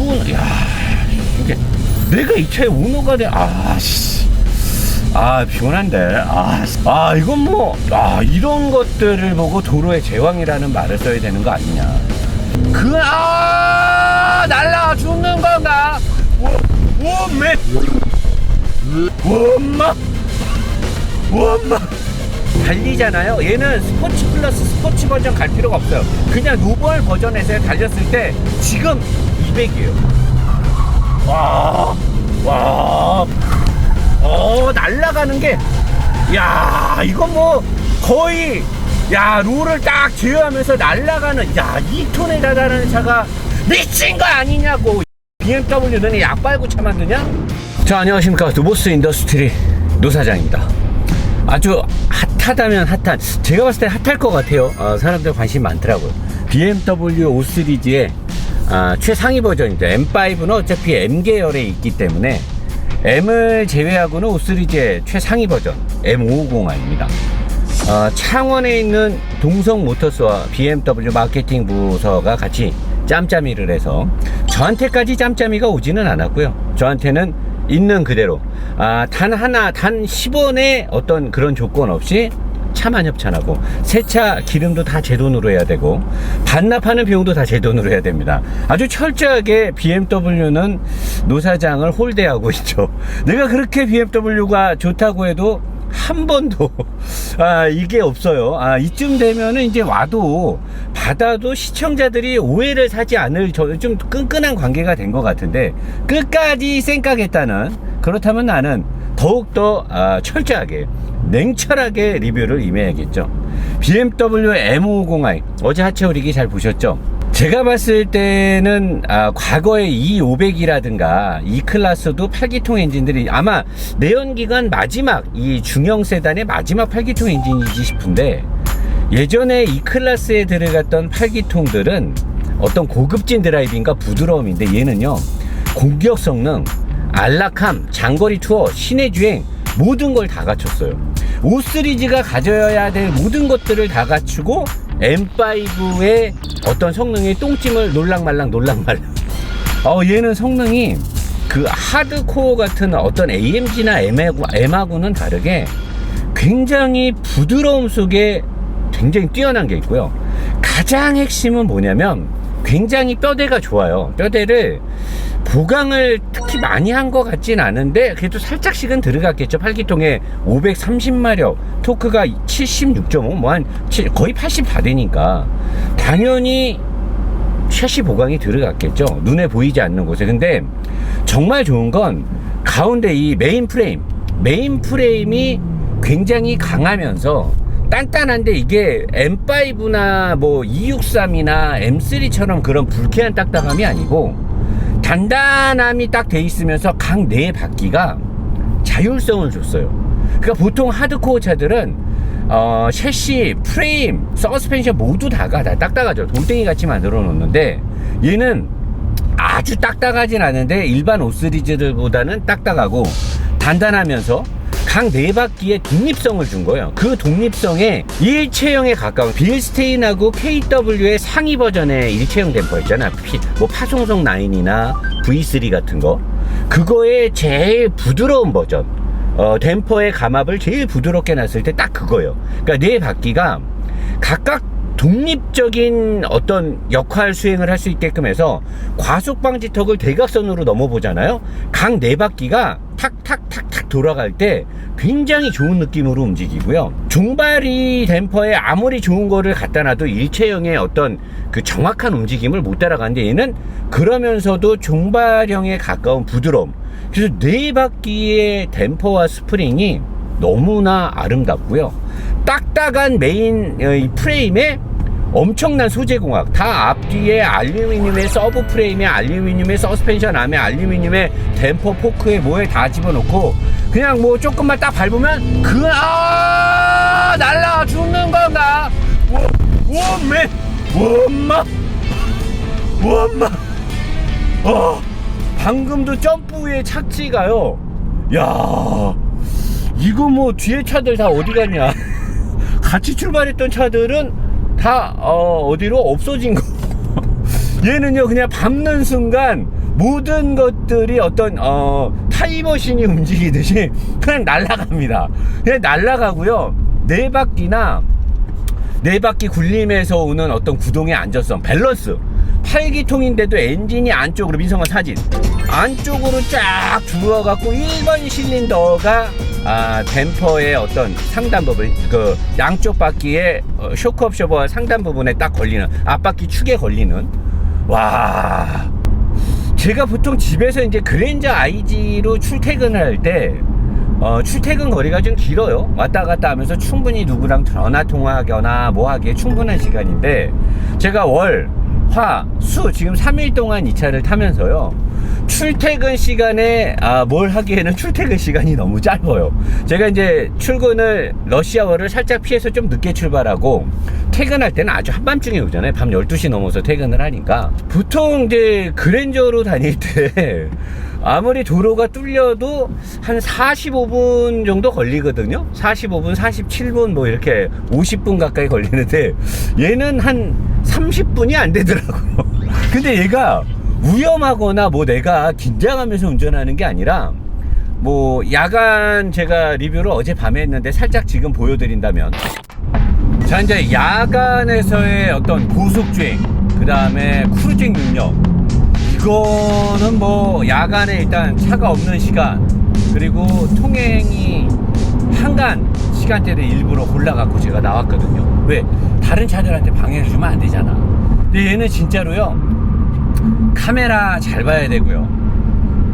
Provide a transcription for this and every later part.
이건 야 이게 내가 이 차에 오너가 돼. 아 씨. 아 피곤한데. 아, 씨. 아 이건 뭐 아 이런 것들을 보고 도로의 제왕이라는 말을 써야 되는 거 아니냐. 그아 날라 죽는 건가? 원매 원마. 원마. 달리잖아요. 얘는 스포츠 플러스 스포츠 버전 갈 필요가 없어요. 그냥 노멀 버전에서 달렸을 때 지금 200이에요 와, 와, 어, 날아가는 게, 야, 이거 뭐, 거의, 야, 룰을 딱 제어하면서 날아가는, 야, 2톤에 달하는 차가 미친 거 아니냐고. BMW는 약발구 차 만드냐? 자, 안녕하십니까. 두보스 인더스트리 노사장입니다. 아주 핫하다면 핫한 제가 봤을 때 핫할 것 같아요 어, 사람들 관심 많더라고요 BMW 5 시리즈의 아, 최상위 버전이죠 M5는 어차피 M 계열에 있기 때문에 M을 제외하고는 5 시리즈의 최상위 버전 M550I입니다 어, 창원에 있는 동성 모터스와 BMW 마케팅 부서가 같이 짬짬이를 해서 저한테까지 짬짬이가 오지는 않았고요. 저한테는 있는 그대로 아, 단 하나 단 10원의 어떤 그런 조건 없이 차만 협찬하고 세차 기름도 다 제 돈으로 해야 되고 반납하는 비용도 다 제 돈으로 해야 됩니다. 아주 철저하게 BMW는 노사장을 홀대하고 있죠. 내가 그렇게 BMW가 좋다고 해도 한 번도 아 이게 없어요. 아 이쯤 되면은 이제 와도 받아도 시청자들이 오해를 사지 않을 저좀 끈끈한 관계가 된 것 같은데 끝까지 생각했다는 그렇다면 나는 더욱더 아, 철저하게 냉철하게 리뷰를 임해야겠죠. BMW M550i 어제 하체 오리기 잘 보셨죠? 제가 봤을 때는 아, 과거에 E500이라든가 E 클래스도 8기통 엔진들이 아마 내연기관 마지막 이 중형 세단의 마지막 8기통 엔진이지 싶은데 예전에 E 클래스에 들어갔던 8기통들은 어떤 고급진 드라이빙과 부드러움인데 얘는요 공격 성능, 안락함, 장거리 투어, 시내 주행 모든 걸 다 갖췄어요. 5 시리즈가 가져야 될 모든 것들을 다 갖추고 M5의 어떤 성능의 똥찜을 놀랑말랑 놀랑말랑. 어 얘는 성능이 그 하드코어 같은 어떤 AMG나 M하고, M하고는 다르게 굉장히 부드러움 속에 굉장히 뛰어난 게 있고요. 가장 핵심은 뭐냐면 굉장히 뼈대가 좋아요. 뼈대를 보강을 특히 많이 한 것 같진 않은데 그래도 살짝씩은 들어갔겠죠. 8기통에 530마력, 토크가 76.5, 뭐 한 거의 80 다 되니까 당연히 셰시 보강이 들어갔겠죠. 눈에 보이지 않는 곳에. 근데 정말 좋은 건 가운데 이 메인 프레임, 메인 프레임이 굉장히 강하면서 단단한데 이게 M5나 뭐 263이나 M3처럼 그런 불쾌한 딱딱함이 아니고 단단함이 딱 돼 있으면서 각 네 바퀴가 자율성을 줬어요. 그러니까 보통 하드코어 차들은 어, 셰시, 프레임, 서스펜션 모두 다가 다 딱딱하죠. 돌덩이 같이 만들어 놓는데 얘는 아주 딱딱하진 않은데 일반 5 시리즈들보다는 딱딱하고 단단하면서 각 네 바퀴에 독립성을 준 거예요. 그 독립성에 일체형에 가까운 빌스테인하고 KW의 상위 버전의 일체형 댐퍼 있잖아. 피- 뭐 파송성 9이나 V3 같은 거. 그거의 제일 부드러운 버전. 어, 댐퍼의 감압을 제일 부드럽게 놨을 때 딱 그거예요. 그러니까 네 바퀴가 각각 독립적인 어떤 역할 수행을 할 수 있게끔 해서 과속 방지턱을 대각선으로 넘어보잖아요. 각 네 바퀴가 탁탁탁탁 돌아갈 때 굉장히 좋은 느낌으로 움직이고요. 종발이 댐퍼에 아무리 좋은 거를 갖다 놔도 일체형의 어떤 그 정확한 움직임을 못 따라가는데 얘는 그러면서도 종발형에 가까운 부드러움. 그래서 네 바퀴의 댐퍼와 스프링이 너무나 아름답고요. 딱딱한 메인 어, 이 프레임에 엄청난 소재 공학. 다 앞뒤에 알루미늄의 서브 프레임에 알루미늄의 서스펜션 암에 알루미늄의 댐퍼 포크에 뭐에 다 집어넣고 그냥 뭐 조금만 딱 밟으면 그아 날라 죽는 건가? 원매 원마 원마. 어 방금도 점프의 착지가요. 야 이거 뭐 뒤에 차들 다 어디 갔냐 같이 출발했던 차들은 다 어, 디로 없어진 거 얘는요 그냥 밟는 순간 모든 것들이 어떤 어 타이머신이 움직이듯이 그냥 날아갑니다. 그냥 날아가고요. 네 바퀴나 네 바퀴 굴림에서 오는 어떤 구동의 안정성, 밸런스. 8기통인데도 엔진이 안쪽으로 민성아 사진 안쪽으로 쫙 들어갖고 1번 실린더가 아, 댐퍼의 어떤 상단 부분 그 양쪽 바퀴에 어, 쇼크 업셔버 상단 부분에 딱 걸리는 앞바퀴 축에 걸리는 와 제가 보통 집에서 이제 그랜저 IG로 출퇴근을 할때 어, 출퇴근 거리가 좀 길어요. 왔다 갔다 하면서 충분히 누구랑 전화 통화하거나 뭐 하기에 충분한 시간인데 제가 월, 화, 수 지금 3일 동안 이 차를 타면서요. 출퇴근 시간에 아, 뭘 하기에는 출퇴근 시간이 너무 짧아요. 제가 이제 출근을 러시아워를 살짝 피해서 좀 늦게 출발하고 퇴근할 때는 아주 한밤중에 오잖아요. 밤 12시 넘어서 퇴근을 하니까 보통 이제 그랜저로 다닐 때 아무리 도로가 뚫려도 한 45분 정도 걸리거든요. 45분, 47분 뭐 이렇게 50분 가까이 걸리는데 얘는 한 30분이 안 되더라고요. 근데 얘가 위험하거나 뭐 내가 긴장하면서 운전하는 게 아니라 뭐 야간 제가 리뷰를 어제 밤에 했는데 살짝 지금 보여드린다면 자 이제 야간에서의 어떤 고속주행 그 다음에 크루징 능력 이거는 뭐 야간에 일단 차가 없는 시간 그리고 통행이 한간 시간대를 일부러 골라갖고 제가 나왔거든요. 왜? 다른 차들한테 방해를 주면 안 되잖아. 근데 얘는 진짜로요 카메라 잘 봐야 되고요.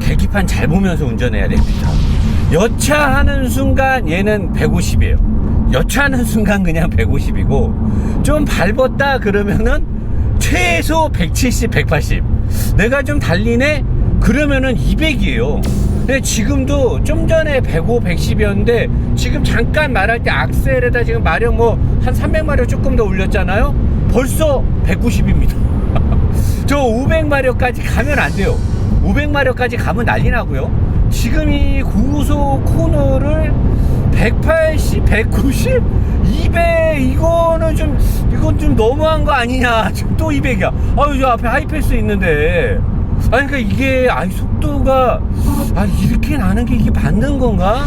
계기판 잘 보면서 운전해야 됩니다. 여차하는 순간 얘는 150이에요. 여차하는 순간 그냥 150이고 좀 밟았다 그러면은 최소 170, 180 내가 좀 달리네? 그러면은 200이에요. 근데 지금도 좀 전에 105, 110이었는데 지금 잠깐 말할 때 악셀에다 지금 마력 뭐 한 300마력 조금 더 올렸잖아요? 벌써 190입니다. 저 500마력까지 가면 안 돼요. 500마력까지 가면 난리 나고요. 지금 이 고속 코너를 180, 190, 200 이거는 좀 이건 좀 너무한 거 아니냐. 지금 또 200이야. 아유 저 앞에 하이패스 있는데. 아니 그러니까 이게 아니 속도가 아 이렇게 나는 게 이게 맞는 건가?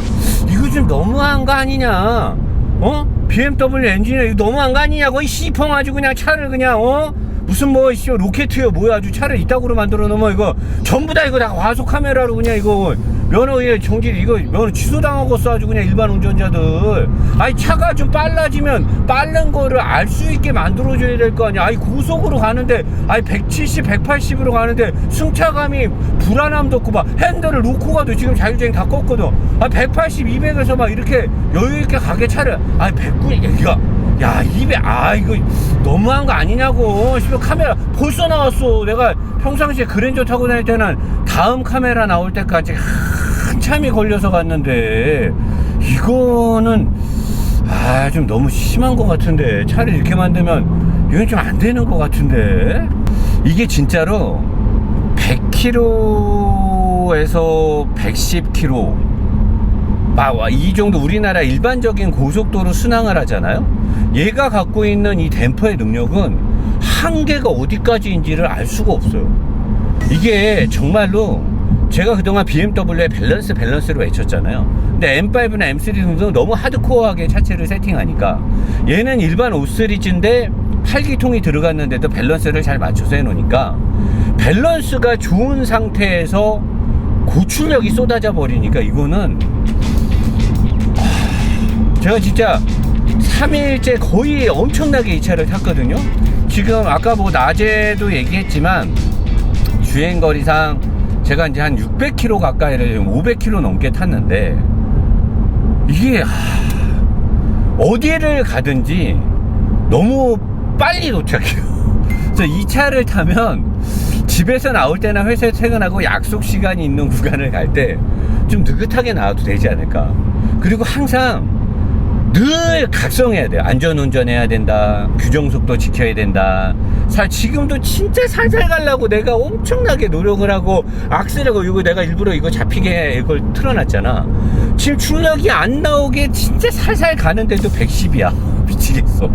이거 좀 너무한 거 아니냐. 어? BMW 엔진이 이거 너무한 거 아니냐고. 이 시펑 아주 그냥 차를 그냥 어? 무슨 뭐 씨, 로켓이요. 뭐야. 아주 차를 이따구로 만들어 놓으면 이거 전부 다 이거 다 과속 카메라로 그냥 이거 면허에 정지 이거 면허 취소당하고 써 아주 그냥 일반 운전자들. 아니 차가 좀 빨라지면 빠른 거를 알 수 있게 만들어줘야 될 거 아니야. 아니 고속으로 가는데 아니 170 180으로 가는데 승차감이 불안함도 없고 막 핸들을 놓고 가도 지금 자율주행 다 껐거든. 아 180 200에서 막 이렇게 여유 있게 가게 차를. 아니 109 이거 야, 입에, 아, 이거 너무한 거 아니냐고. 씨발, 카메라 벌써 나왔어. 내가 평상시에 그랜저 타고 다닐 때는 다음 카메라 나올 때까지 한참이 걸려서 갔는데, 이거는, 아, 좀 너무 심한 것 같은데. 차를 이렇게 만들면, 이건 좀 안 되는 것 같은데. 이게 진짜로 100km에서 110km. 아, 와, 이 정도 우리나라 일반적인 고속도로 순항을 하잖아요. 얘가 갖고 있는 이 댐퍼의 능력은 한계가 어디까지인지를 알 수가 없어요. 이게 정말로 제가 그동안 BMW의 밸런스 밸런스로 외쳤잖아요. 근데 M5나 M3 등등 너무 하드코어하게 차체를 세팅하니까 얘는 일반 5시리즈인데 8기통이 들어갔는데도 밸런스를 잘 맞춰서 해놓으니까 밸런스가 좋은 상태에서 고출력이 쏟아져 버리니까 이거는 제가 진짜 3일째 거의 엄청나게 이 차를 탔거든요. 지금 아까 뭐 낮에도 얘기했지만 주행거리상 제가 이제 한 600km 가까이를 지금 500km 넘게 탔는데 이게 하, 어디를 가든지 너무 빨리 도착해요. 그래서 이 차를 타면 집에서 나올 때나 회사에 퇴근하고 약속 시간이 있는 구간을 갈 때 좀 느긋하게 나와도 되지 않을까. 그리고 항상 늘 각성해야 돼요. 안전운전 해야 된다. 규정속도 지켜야 된다. 살, 지금도 진짜 살살 가려고 내가 엄청나게 노력을 하고 악셀하고 이거 내가 일부러 이거 잡히게 이걸 틀어놨잖아. 지금 출력이 안 나오게 진짜 살살 가는데도 110이야. 미치겠어.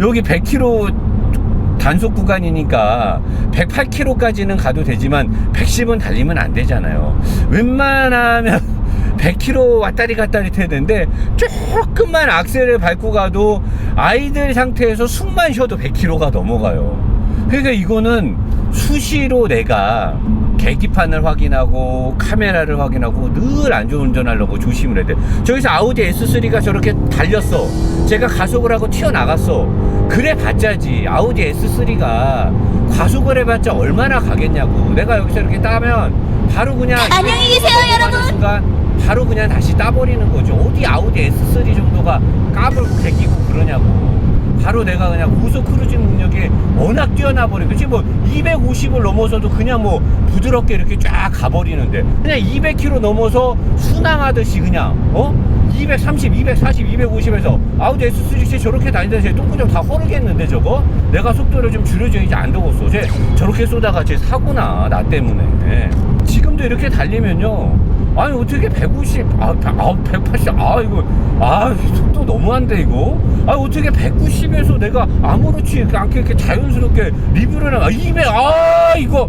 여기 100km 단속 구간이니까 108km까지는 가도 되지만 110은 달리면 안 되잖아요. 웬만하면 100km 왔다리 갔다리 되는데 조금만 악셀을 밟고 가도 아이들 상태에서 숨만 쉬어도 100km가 넘어가요. 그러니까 이거는 수시로 내가 계기판을 확인하고 카메라를 확인하고 늘 안전운전 하려고 조심을 해야 돼. 저기서 아우디 S3가 저렇게 달렸어. 제가 가속을 하고 튀어나갔어. 그래 봤자지. 아우디 S3가 과속을 해봤자 얼마나 가겠냐고. 내가 여기서 이렇게 따면 바로 그냥 안녕히 계세요, 여러분. 순간 바로 그냥 다시 따버리는 거죠. 어디 아우디 S3 정도가 까불 개기고 그러냐고. 바로 내가 그냥 고속 크루징 능력이 워낙 뛰어나 버린 거지 뭐 250을 넘어서도 그냥 뭐 부드럽게 이렇게 쫙 가버리는데 그냥 200km 넘어서 순항하듯이 그냥 어? 230, 240, 250에서 아우디 S3 저렇게 다니던 쟤 똥구정 다 허르겠는데 저거? 내가 속도를 좀 줄여줘야지 안 더웠어 쟤 저렇게 쏘다가 쟤 사고나 나 때문에 지금도 이렇게 달리면요 아니 어떻게 150, 아, 180, 아 이거 아 속도 너무한데 이거? 아 어떻게 190에서 내가 아무렇지 않게 이렇게 자연스럽게 리뷰를 하 200, 아 이거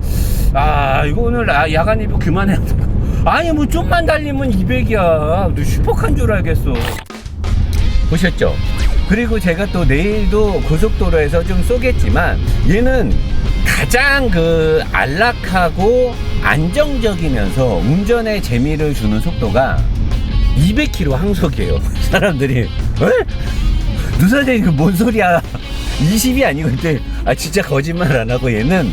아 이거 오늘 아, 야간 리뷰 그만해야 돼. 아니 뭐 좀만 달리면 200이야. 너 슈퍼칸 줄 알겠어. 보셨죠? 그리고 제가 또 내일도 고속도로에서 좀 쏘겠지만 얘는 가장 그 안락하고 안정적이면서 운전에 재미를 주는 속도가 200km 항속이에요. 사람들이 에? 누사장이 그뭔 소리야? 20이 아니고 근데 아 진짜 거짓말 안 하고 얘는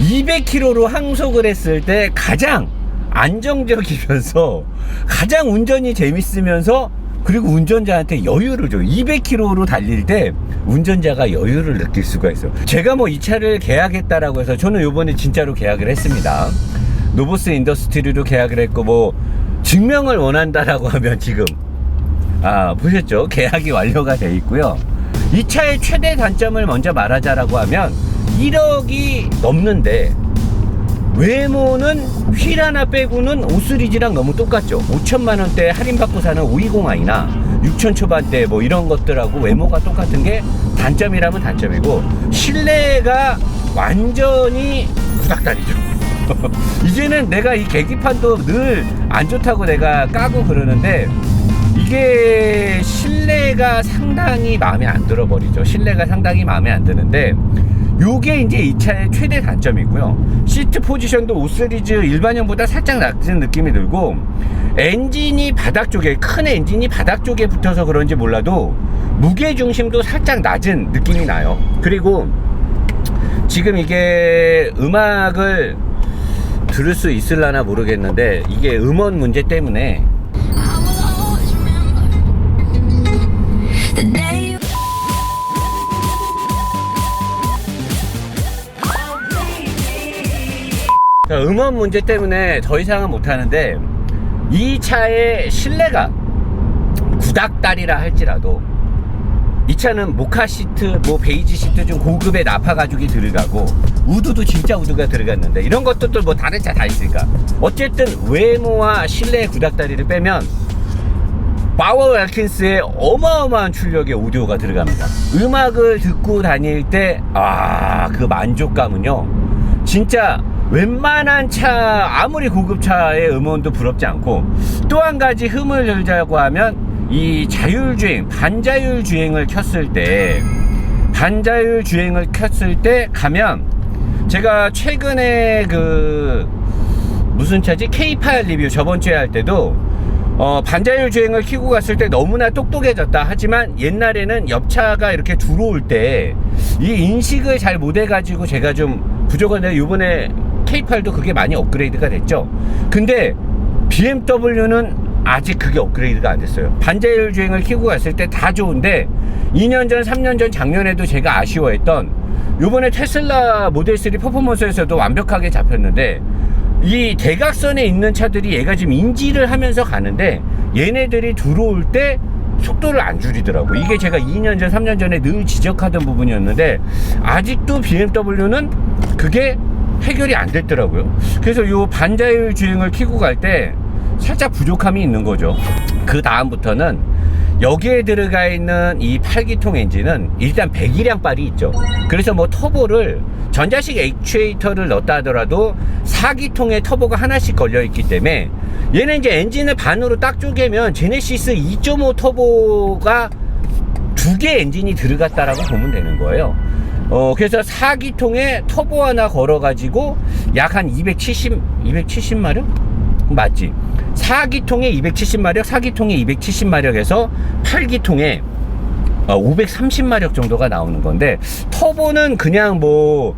200km로 항속을 했을 때 가장 안정적이면서 가장 운전이 재밌으면서 그리고 운전자한테 여유를 줘. 200km로 달릴 때 운전자가 여유를 느낄 수가 있어. 제가 뭐 이 차를 계약했다라고 해서 저는 요번에 진짜로 계약을 했습니다. 노보스 인더스트리로 계약을 했고 뭐 증명을 원한다라고 하면 지금 아 보셨죠? 계약이 완료가 돼 있고요. 이 차의 최대 단점을 먼저 말하자라고 하면 1억이 넘는데 외모는 휠 하나 빼고는 5 시리즈랑 너무 똑같죠. 5천만 원대 할인받고 사는 520i나 6천 초반대 뭐 이런 것들하고 외모가 똑같은 게 단점이라면 단점이고 실내가 완전히 구닥다리죠. 이제는 내가 이 계기판도 늘 안 좋다고 내가 까고 그러는데 이게 실내가 상당히 마음에 안 들어 버리죠. 실내가 상당히 마음에 안 드는데 요게 이제 이 차의 최대 단점이고요. 시트 포지션도 5 시리즈 일반형보다 살짝 낮은 느낌이 들고 엔진이 바닥 쪽에 큰 엔진이 바닥 쪽에 붙어서 그런지 몰라도 무게 중심도 살짝 낮은 느낌이 나요. 그리고 지금 이게 음악을 들을 수 있을라나 모르겠는데 이게 음원 문제 때문에 자, 음원 문제 때문에 더 이상은 못하는데 이 차의 실내가 구닥다리라 할지라도 이 차는 모카 시트, 뭐 베이지 시트 좀 고급의 나파 가죽이 들어가고 우드도 진짜 우드가 들어갔는데 이런 것들도 뭐 다른 차 다 있으니까 어쨌든 외모와 실내 구닥다리를 빼면 파워 웰킨스의 어마어마한 출력의 오디오가 들어갑니다. 음악을 듣고 다닐 때, 아, 그 만족감은요, 진짜 웬만한 차, 아무리 고급차의 음원도 부럽지 않고, 또 한 가지 흠을 들자고 하면, 이 자율주행, 반자율 주행을 켰을 때, 반자율 주행을 켰을 때 가면, 제가 최근에 그, 무슨 차지? K8 리뷰 저번 주에 할 때도 어, 반자율 주행을 키고 갔을 때 너무나 똑똑해졌다. 하지만 옛날에는 옆차가 이렇게 들어올 때 이 인식을 잘 못해가지고 제가 좀 부족한데 이번에 K8도 그게 많이 업그레이드가 됐죠. 근데 BMW는 아직 그게 업그레이드가 안 됐어요. 반자율 주행을 키고 갔을 때 다 좋은데 2년 전, 3년 전, 작년에도 제가 아쉬워했던 요번에 테슬라 모델 3 퍼포먼스에서도 완벽하게 잡혔는데 이 대각선에 있는 차들이 얘가 지금 인지를 하면서 가는데 얘네들이 들어올 때 속도를 안 줄이더라고. 이게 제가 2년 전, 3년 전에 늘 지적하던 부분이었는데 아직도 BMW는 그게 해결이 안 됐더라고요. 그래서 요 반자율 주행을 키고 갈 때 살짝 부족함이 있는 거죠. 그 다음부터는 여기에 들어가 있는 이 8기통 엔진은 일단 배기량빨이 있죠. 그래서 뭐 터보를 전자식 액추에이터를 넣었다 하더라도 4기통에 터보가 하나씩 걸려 있기 때문에 얘는 이제 엔진을 반으로 딱 쪼개면 제네시스 2.5 터보가 두 개 엔진이 들어갔다라고 보면 되는 거예요. 어, 그래서 4기통에 터보 하나 걸어가지고 약 한 270, 270마력? 맞지? 4기통에 270마력, 4기통에 270마력에서 8기통에 어, 530마력 정도가 나오는 건데 터보는 그냥 뭐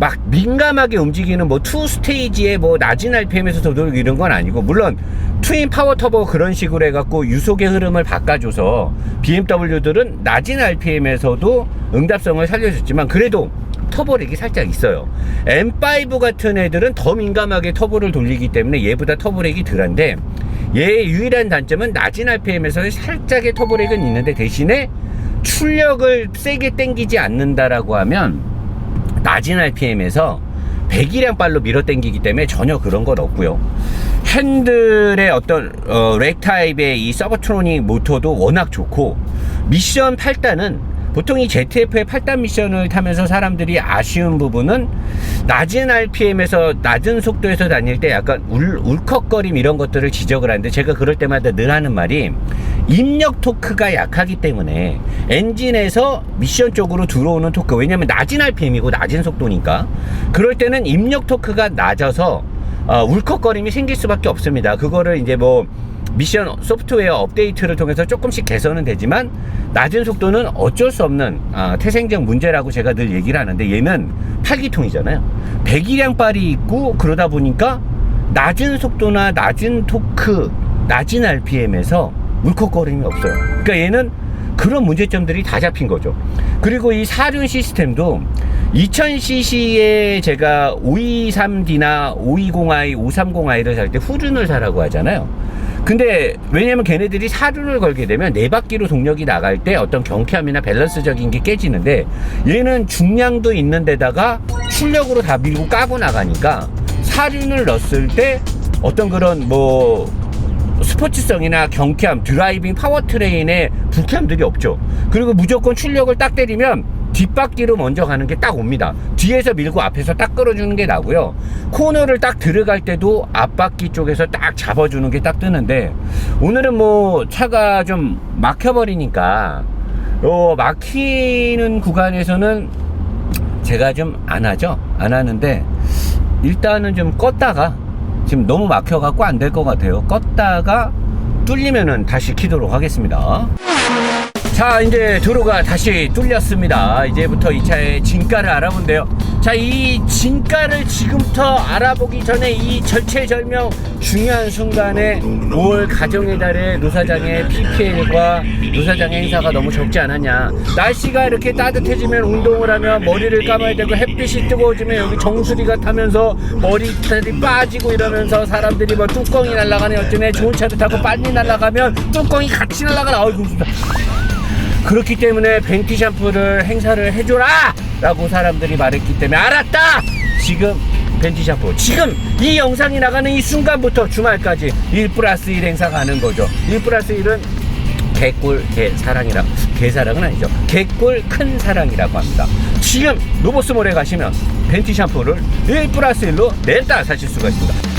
막 민감하게 움직이는 뭐 투 스테이지의 뭐 낮은 RPM에서 도도록 이런 건 아니고 물론 트윈 파워 터보 그런 식으로 해갖고 유속의 흐름을 바꿔줘서 BMW들은 낮은 RPM에서도 응답성을 살려줬지만 그래도 터보렉이 살짝 있어요. M5 같은 애들은 더 민감하게 터보를 돌리기 때문에 얘보다 터보렉이 덜한데 얘의 유일한 단점은 낮은 RPM에서 살짝의 터보렉은 있는데 대신에 출력을 세게 땡기지 않는다라고 하면 낮은 RPM에서 배기량 발로 밀어 당기기 때문에 전혀 그런 건 없고요. 핸들의 어떤 어, 렉 타입의 이 서버트로닉 모터도 워낙 좋고 미션 8단은 보통 이 ZF의 8단 미션을 타면서 사람들이 아쉬운 부분은 낮은 RPM에서 낮은 속도에서 다닐 때 약간 울, 울컥거림 이런 것들을 지적을 하는데 제가 그럴 때마다 늘 하는 말이 입력 토크가 약하기 때문에 엔진에서 미션 쪽으로 들어오는 토크 왜냐면 낮은 RPM이고 낮은 속도니까 그럴 때는 입력 토크가 낮아서 어, 울컥거림이 생길 수밖에 없습니다. 그거를 이제 뭐 미션 소프트웨어 업데이트를 통해서 조금씩 개선은 되지만 낮은 속도는 어쩔 수 없는 아, 태생적 문제라고 제가 늘 얘기를 하는데 얘는 8기통이잖아요. 배기량빨이 있고 그러다 보니까 낮은 속도나 낮은 토크, 낮은 RPM에서 울컥거림이 없어요. 그러니까 얘는 그런 문제점들이 다 잡힌 거죠. 그리고 이 사륜 시스템도 2000cc에 제가 523D나 520i, 530i를 살 때 후륜을 사라고 하잖아요. 근데 왜냐면 걔네들이 사륜을 걸게 되면 네 바퀴로 동력이 나갈 때 어떤 경쾌함이나 밸런스적인 게 깨지는데 얘는 중량도 있는 데다가 출력으로 다 밀고 까고 나가니까 사륜을 넣었을 때 어떤 그런 뭐 스포츠성이나 경쾌함, 드라이빙 파워트레인의 불쾌함들이 없죠. 그리고 무조건 출력을 딱 때리면 뒷바퀴로 먼저 가는 게 딱 옵니다. 뒤에서 밀고 앞에서 딱 끌어주는 게 나고요. 코너를 딱 들어갈 때도 앞바퀴 쪽에서 딱 잡아주는 게 딱 뜨는데 오늘은 뭐 차가 좀 막혀버리니까 어, 막히는 구간에서는 제가 좀 안 하죠. 안 하는데 일단은 좀 껐다가 지금 너무 막혀갖고 안 될 것 같아요. 껐다가 뚫리면은 다시 키도록 하겠습니다. 자, 이제 도로가 다시 뚫렸습니다. 이제부터 이 차의 진가를 알아본대요. 자, 이 진가를 지금부터 알아보기 전에 이 절체절명 중요한 순간에 올 가정의 달에 노사장의 PPL과 노사장의 행사가 너무 적지 않았냐. 날씨가 이렇게 따뜻해지면 운동을 하면 머리를 감아야 되고 햇빛이 뜨거워지면 여기 정수리가 타면서 머리털이 빠지고 이러면서 사람들이 뭐 뚜껑이 날아가네 어쩌네 좋은 차를 타고 빨리 날아가면 뚜껑이 같이 날아가라. 진짜. 그렇기 때문에 벤티 샴푸를 행사를 해줘라! 라고 사람들이 말했기 때문에 알았다! 지금 벤티 샴푸. 지금 이 영상이 나가는 이 순간부터 주말까지 1 플러스 1 행사 가는 거죠. 1 플러스 1은 개꿀 개사랑이라 개사랑은 아니죠. 개꿀 큰 사랑이라고 합니다. 지금 로보스몰에 가시면 벤티 샴푸를 1 플러스 1로 냈다 사실 수가 있습니다.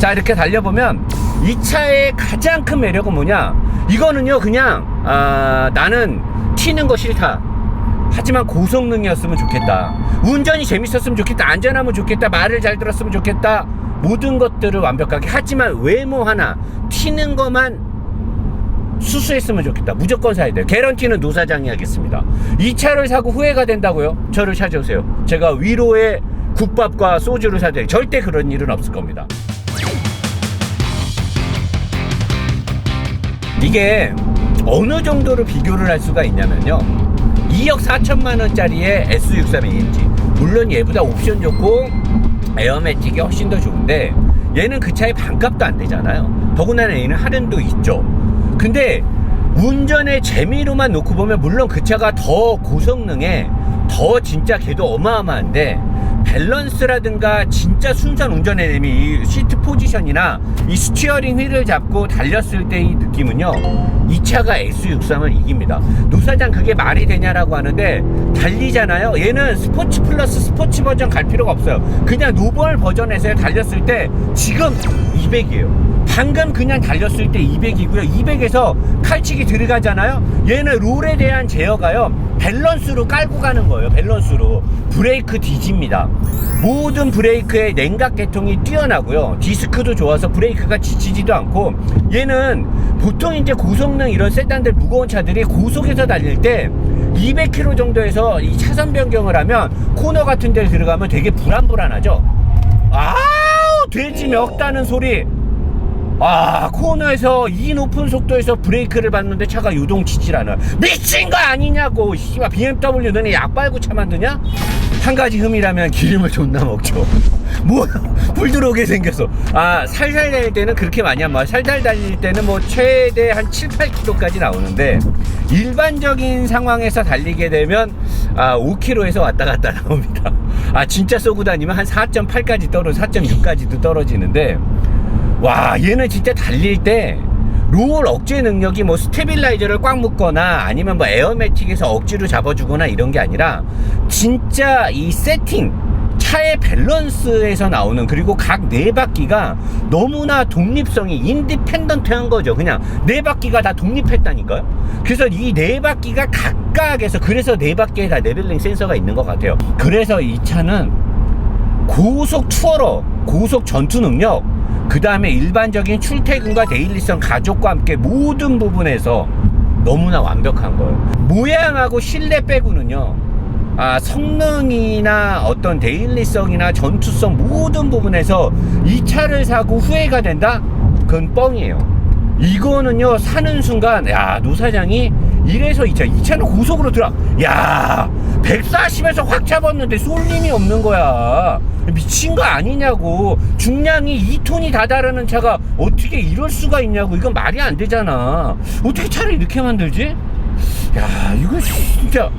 자 이렇게 달려보면 이 차의 가장 큰 매력은 뭐냐? 이거는요 그냥 아, 나는 튀는 거 싫다. 하지만 고성능이었으면 좋겠다. 운전이 재밌었으면 좋겠다. 안전하면 좋겠다. 말을 잘 들었으면 좋겠다. 모든 것들을 완벽하게. 하지만 외모 하나 튀는 것만 수수했으면 좋겠다. 무조건 사야 돼요. 개런티는 노사장이 하겠습니다. 이 차를 사고 후회가 된다고요? 저를 찾아오세요. 제가 위로의 국밥과 소주를 사드려요. 절대 그런 일은 없을 겁니다 이게 어느 정도로 비교를 할 수가 있냐면요. 2억 4천만 원짜리의 S63AMG. 물론 얘보다 옵션 좋고 에어매틱이 훨씬 더 좋은데 얘는 그 차의 반값도 안 되잖아요. 더군다나 얘는 할인도 있죠. 근데 운전의 재미로만 놓고 보면 물론 그 차가 더 고성능에 더 진짜 걔도 어마어마한데 밸런스라든가 진짜 순선 운전의 내미 이 시트 포지션이나 이 스티어링 휠을 잡고 달렸을 때 이 느낌은요 이 차가 S63을 이깁니다. 노사장 그게 말이 되냐라고 하는데 달리잖아요. 얘는 스포츠 플러스 스포츠 버전 갈 필요가 없어요. 그냥 노멀 버전에서 달렸을 때 지금 200이에요 방금 그냥 달렸을 때 200이고요. 200에서 칼치기 들어가잖아요. 얘는 롤에 대한 제어가요. 밸런스로 깔고 가는 거예요. 밸런스로. 브레이크 뒤집니다. 모든 브레이크의 냉각 계통이 뛰어나고요. 디스크도 좋아서 브레이크가 지치지도 않고. 얘는 보통 이제 고성능 이런 세단들 무거운 차들이 고속에서 달릴 때 200km 정도에서 이 차선 변경을 하면 코너 같은 데 들어가면 되게 불안불안하죠. 아우 돼지 멱다는 소리 아 코너에서 이 높은 속도에서 브레이크를 밟는데 차가 요동치질 않아 미친 거 아니냐고 씨발. BMW 너네 약 빨고 차 만드냐? 한 가지 흠이라면 기름을 존나 먹죠. 뭐야 불 들어오게 생겼어 아 살살 달릴 때는 그렇게 많이 안 마. 살살 달릴 때는 뭐 최대 한 7, 8km까지 나오는데 일반적인 상황에서 달리게 되면 아 5km에서 왔다 갔다 나옵니다. 아 진짜 쏘고 다니면 한 4.8까지 떨어져 4.6까지도 떨어지는데 와 얘는 진짜 달릴 때 롤 억제 능력이 뭐 스테빌라이저를 꽉 묶거나 아니면 뭐 에어매틱에서 억지로 잡아주거나 이런 게 아니라 진짜 이 세팅 차의 밸런스에서 나오는 그리고 각 네 바퀴가 너무나 독립성이 인디펜던트한 거죠. 그냥 네 바퀴가 다 독립했다니까요. 그래서 이 네 바퀴가 각각에서 그래서 네 바퀴에 다 레벨링 센서가 있는 것 같아요. 그래서 이 차는 고속 투어러, 고속 전투 능력, 그 다음에 일반적인 출퇴근과 데일리성 가족과 함께 모든 부분에서 너무나 완벽한 거예요. 모양하고 실내 빼고는요, 아, 성능이나 어떤 데일리성이나 전투성 모든 부분에서 이 차를 사고 후회가 된다? 그건 뻥이에요. 이거는요 사는 순간 야 노 사장이 이래서 이 차 이 차는 고속으로 들어 야 140에서 확 잡았는데 쏠림이 없는 거야. 미친 거 아니냐고. 중량이 2톤이 다 다르는 차가 어떻게 이럴 수가 있냐고. 이건 말이 안 되잖아. 어떻게 차를 이렇게 만들지? 야 이거 진짜.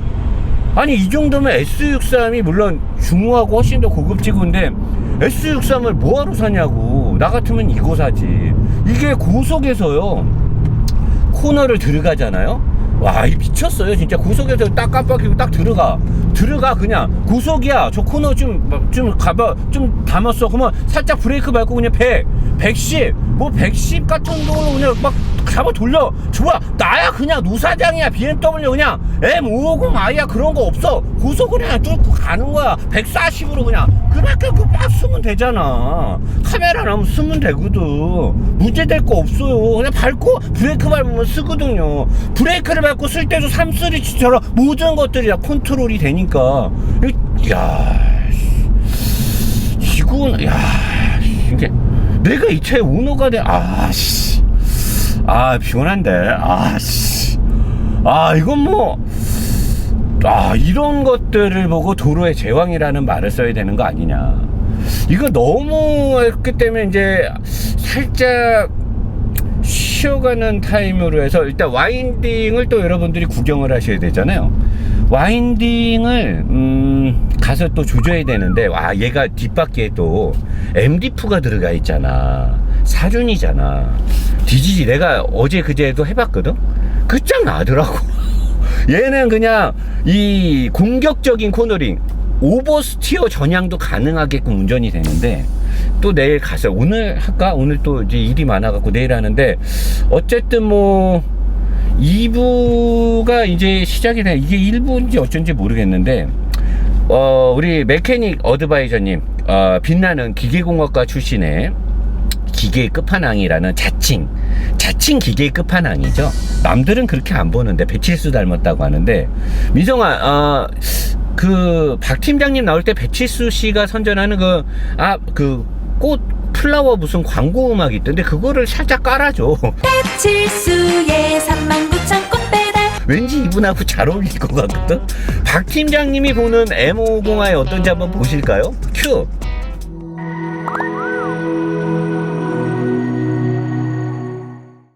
아니 이 정도면 S63이 물론 중후하고 훨씬 더 고급지고인데 S63을 뭐하러 사냐고. 나 같으면 이거 사지. 이게 고속에서요. 코너를 들어가잖아요 와, 이 미쳤어요. 진짜 고속에서 딱 깜빡이고 딱 들어가. 들어가, 그냥. 고속이야. 저 코너 좀, 막좀 가봐. 좀 담았어. 그러면 살짝 브레이크 밟고 그냥 100, 110, 뭐 110 같은 경우는 그냥 막 잡아 돌려. 좋아. 나야 그냥 노사장이야. BMW 그냥 M550 아이야. 그런 거 없어. 고속을 그냥 뚫고 가는 거야. 140으로 그냥. 그렇게 그막 쓰면 되잖아. 카메라 나면 쓰면 되거든. 문제될 거 없어요. 그냥 밟고 브레이크 밟으면 쓰거든요. 브레이크를 밟고 쓸 때도 3스리치처럼 모든 것들이 다 컨트롤이 되니까. 이- 야, 씨. 이건, 야, 이게 내가 이 차의 오너가 돼. 아, 씨. 아, 피곤한데. 아, 씨. 아, 이건 뭐. 아, 이런 것들을 보고 도로의 제왕이라는 말을 써야 되는 거 아니냐. 이거 너무 했기 때문에 이제 살짝 쉬어가는 타임으로 해서 일단 와인딩을 또 여러분들이 구경을 하셔야 되잖아요. 와인딩을 음, 가서 또 조져야 되는데 와 얘가 뒷바퀴에 또 MDF가 들어가 있잖아. 사륜이잖아. 디지지 내가 어제 그제도 해봤거든. 그짱 나더라고. 얘는 그냥 이 공격적인 코너링 오버스티어 전향도 가능하게끔 운전이 되는데 또 내일 가서 오늘 할까 오늘 또 이제 일이 많아갖고 내일 하는데 어쨌든 뭐 2부가 이제 시작이 돼 이게 1부인지 어쩐지 모르겠는데 어 우리 메케닉 어드바이저님 어, 빛나는 기계공학과 출신의 기계의 끝판왕이라는 자칭 자칭 기계의 끝판왕이죠. 남들은 그렇게 안 보는데 배칠수 닮았다고 하는데 민성아 어 그 박 팀장님 나올 때 배칠수 씨가 선전하는 그 아 그 꽃 플라워 무슨 광고 음악이 있던데 그거를 살짝 깔아줘. 칠수의 39,000 꽃배달. 왠지 이분하고 잘 어울릴 것 같거든? 박 팀장님이 보는 M550i 어떤지 한번 보실까요? 큐